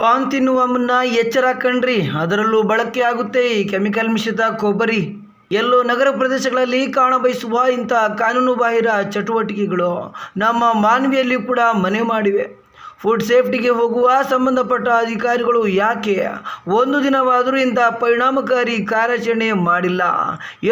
PAN ತಿನ್ನುವ ಮುನ್ನ ಎಚ್ಚರ ಕಣ್ರಿ ಅದರಲ್ಲೂ ಬಳಕೆ ಆಗುತ್ತೆ ಈ ಕೆಮಿಕಲ್ ಮಿಶ್ರಿತ ಕೊಬ್ಬರಿ. ಎಲ್ಲೋ ನಗರ ಪ್ರದೇಶಗಳಲ್ಲಿ ಕಾಣಬಯಸುವ ಇಂಥ ಕಾನೂನುಬಾಹಿರ ಚಟುವಟಿಕೆಗಳು ನಮ್ಮ ಮಾನವಿಯಲ್ಲಿ ಕೂಡ ಮನೆ ಮಾಡಿವೆ. ಫುಡ್ ಸೇಫ್ಟಿಗೆ ಹೋಗುವ ಸಂಬಂಧಪಟ್ಟ ಅಧಿಕಾರಿಗಳು ಯಾಕೆ ಒಂದು ದಿನವಾದರೂ ಇಂಥ ಪರಿಣಾಮಕಾರಿ ಕಾರ್ಯಾಚರಣೆ ಮಾಡಿಲ್ಲ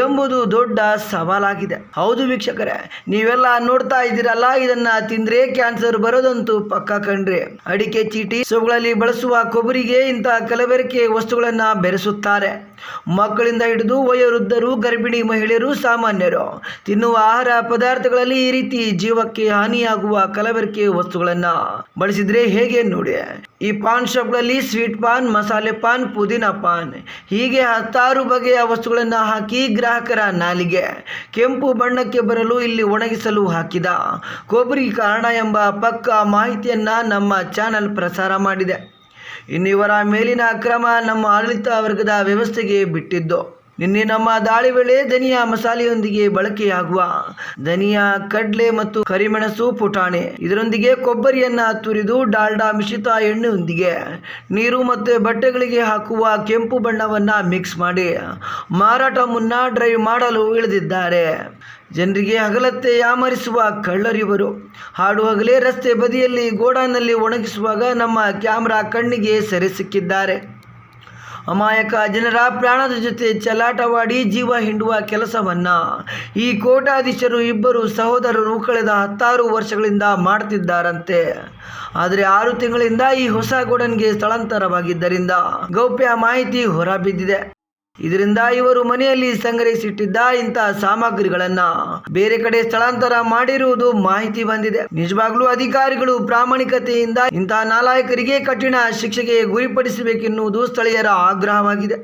ಎಂಬುದು ದೊಡ್ಡ ಸವಾಲಾಗಿದೆ. ಹೌದು ವೀಕ್ಷಕರೇ, ನೀವೆಲ್ಲ ನೋಡ್ತಾ ಇದ್ದೀರಲ್ಲ, ಇದನ್ನ ತಿಂದ್ರೆ ಕ್ಯಾನ್ಸರ್ ಬರೋದಂತೂ ಪಕ್ಕ ಕಂಡ್ರೆ ಅಡಿಕೆ ಚೀಟಿ ಸೊಗಳಲ್ಲಿ ಬಳಸುವ ಕೊಬ್ಬರಿಗೆ ಇಂಥ ಕಲಬೆರಕೆ ವಸ್ತುಗಳನ್ನ ಬೆರೆಸುತ್ತಾರೆ. ಮಕ್ಕಳಿಂದ ಹಿಡಿದು ವಯೋವೃದ್ಧರು, ಗರ್ಭಿಣಿ ಮಹಿಳೆಯರು, ಸಾಮಾನ್ಯರು. ತಿನ್ನುವ ಆಹಾರ ಪದಾರ್ಥಗಳಲ್ಲಿ ಈ ರೀತಿ ಜೀವಕ್ಕೆ ಹಾನಿಯಾಗುವ ಕಲಬೆರಕೆ ವಸ್ತುಗಳನ್ನ ಬಳಸಿದ್ರೆ ಹೇಗೆ ನೋಡಿ? ಈ ಪಾನ್ ಶಾಪ್ಗಳಲ್ಲಿ ಸ್ವೀಟ್ ಪಾನ್, ಮಸಾಲೆ ಪಾನ್, ಪುದೀನ ಪಾನ್ ಹೀಗೆ ಹತ್ತಾರು ಬಗೆಯ ವಸ್ತುಗಳನ್ನು ಹಾಕಿ ಗ್ರಾಹಕರ ನಾಲಿಗೆ, ಕೆಂಪು ಬಣ್ಣಕ್ಕೆ ಬರಲು ಇಲ್ಲಿ ಒಣಗಿಸಲು ಹಾಕಿದ. ಕೊಬ್ಬರಿ ಕಾರಣ ಎಂಬ ಪಕ್ಕ ಮಾಹಿತಿಯನ್ನ ನಮ್ಮ ಚಾನೆಲ್ ಪ್ರಸಾರ ಮಾಡಿದೆ. ಇನ್ನು ಇವರ ಮೇಲಿನ ಅಕ್ರಮ ನಮ್ಮ ಆಡಳಿತ ವರ್ಗದ ವ್ಯವಸ್ಥೆಗೆ ಬಿಟ್ಟಿದ್ದು. ನಿನ್ನೆ ನಮ್ಮ ದಾಳಿ ವೇಳೆ ಧನಿಯಾ ಮಸಾಲೆಯೊಂದಿಗೆ ಬಳಕೆಯಾಗುವ ಧನಿಯಾ ಕಡ್ಲೆ ಮತ್ತು ಕರಿಮೆಣಸು ಪುಟಾಣಿ. ಇದರೊಂದಿಗೆ ಕೊಬ್ಬರಿಯನ್ನ ತುರಿದು ಡಾಲ್ಡಾ ಮಿಶ್ರಿತ ಎಣ್ಣೆಯೊಂದಿಗೆ ನೀರು ಮತ್ತು ಬಟ್ಟೆಗಳಿಗೆ ಹಾಕುವ ಕೆಂಪು ಬಣ್ಣವನ್ನ ಮಿಕ್ಸ್ ಮಾಡಿ ಮಾರಾಟ ಮುನ್ನ ಡ್ರೈವ್ ಮಾಡಲು ಇಳಿದಿದ್ದಾರೆ. ಜನರಿಗೆ ಹಗಲತ್ತೆ ಯಾಮರಿಸುವ ಕಳ್ಳರಿವರು. ಹಾಡು ಹಗಲೇ ರಸ್ತೆ ಬದಿಯಲ್ಲಿ ಗೋಡಾನಲ್ಲಿ ಒಣಗಿಸುವಾಗ ನಮ್ಮ ಕ್ಯಾಮ್ರಾ ಕಣ್ಣಿಗೆ ಸೆರೆ ಸಿಕ್ಕಿದ್ದಾರೆ. ಅಮಾಯಕ ಜನರ ಪ್ರಾಣದ ಜೊತೆ ಚಲಾಟವಾಡಿ ಜೀವ ಹಿಂಡುವ ಕೆಲಸವನ್ನ ಈ ಕೋಟಾಧೀಶರು ಇಬ್ಬರು ಸಹೋದರರು ಕಳೆದ ಹತ್ತಾರು ವರ್ಷಗಳಿಂದ ಮಾಡ್ತಿದ್ದಾರಂತೆ. ಆದರೆ ಆರು ತಿಂಗಳಿಂದ ಈ ಹೊಸ ಗೋಡನ್ಗೆ ಸ್ಥಳಾಂತರವಾಗಿದ್ದರಿಂದ ಗೌಪ್ಯ ಮಾಹಿತಿ ಹೊರಬಿದ್ದಿದೆ. ಇದರಿಂದ ಇವರು ಮನೆಯಲ್ಲಿ ಸಂಗ್ರಹಿಸಿಟ್ಟಿದ್ದ ಇಂತಹ ಸಾಮಗ್ರಿಗಳನ್ನ ಬೇರೆ ಕಡೆ ಸ್ಥಳಾಂತರ ಮಾಡಿರುವುದು ಮಾಹಿತಿ ಬಂದಿದೆ. ನಿಜವಾಗ್ಲೂ ಅಧಿಕಾರಿಗಳು ಪ್ರಾಮಾಣಿಕತೆಯಿಂದ ಇಂತಹ ನಾಲಾಯಕರಿಗೆ ಕಠಿಣ ಶಿಕ್ಷೆಗೆ ಗುರಿಪಡಿಸಬೇಕೆನ್ನುವುದು ಸ್ಥಳೀಯರ ಆಗ್ರಹವಾಗಿದೆ.